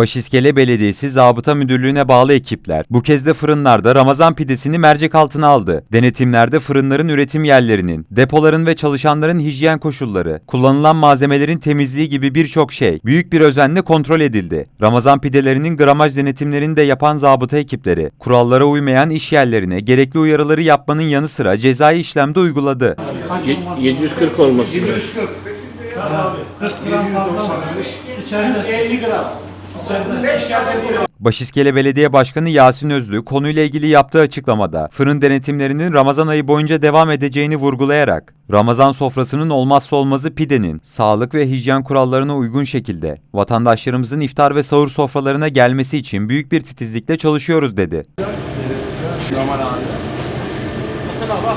Başiskele Belediyesi Zabıta Müdürlüğü'ne bağlı ekipler bu kez de fırınlarda Ramazan pidesini mercek altına aldı. Denetimlerde fırınların üretim yerlerinin, depoların ve çalışanların hijyen koşulları, kullanılan malzemelerin temizliği gibi birçok şey büyük bir özenle kontrol edildi. Ramazan pidelerinin gramaj denetimlerini de yapan zabıta ekipleri, kurallara uymayan iş yerlerine gerekli uyarıları yapmanın yanı sıra cezai işlemde uyguladı. Ye- 740 olması. 740. 40 gram fazla var. İçeride 50 gram. İçeride 5 yerde Başiskele Belediye Başkanı Yasin Özlü konuyla ilgili yaptığı açıklamada fırın denetimlerinin Ramazan ayı boyunca devam edeceğini vurgulayarak Ramazan sofrasının olmazsa olmazı pidenin sağlık ve hijyen kurallarına uygun şekilde vatandaşlarımızın iftar ve sahur sofralarına gelmesi için büyük bir titizlikle çalışıyoruz dedi. Mesela bak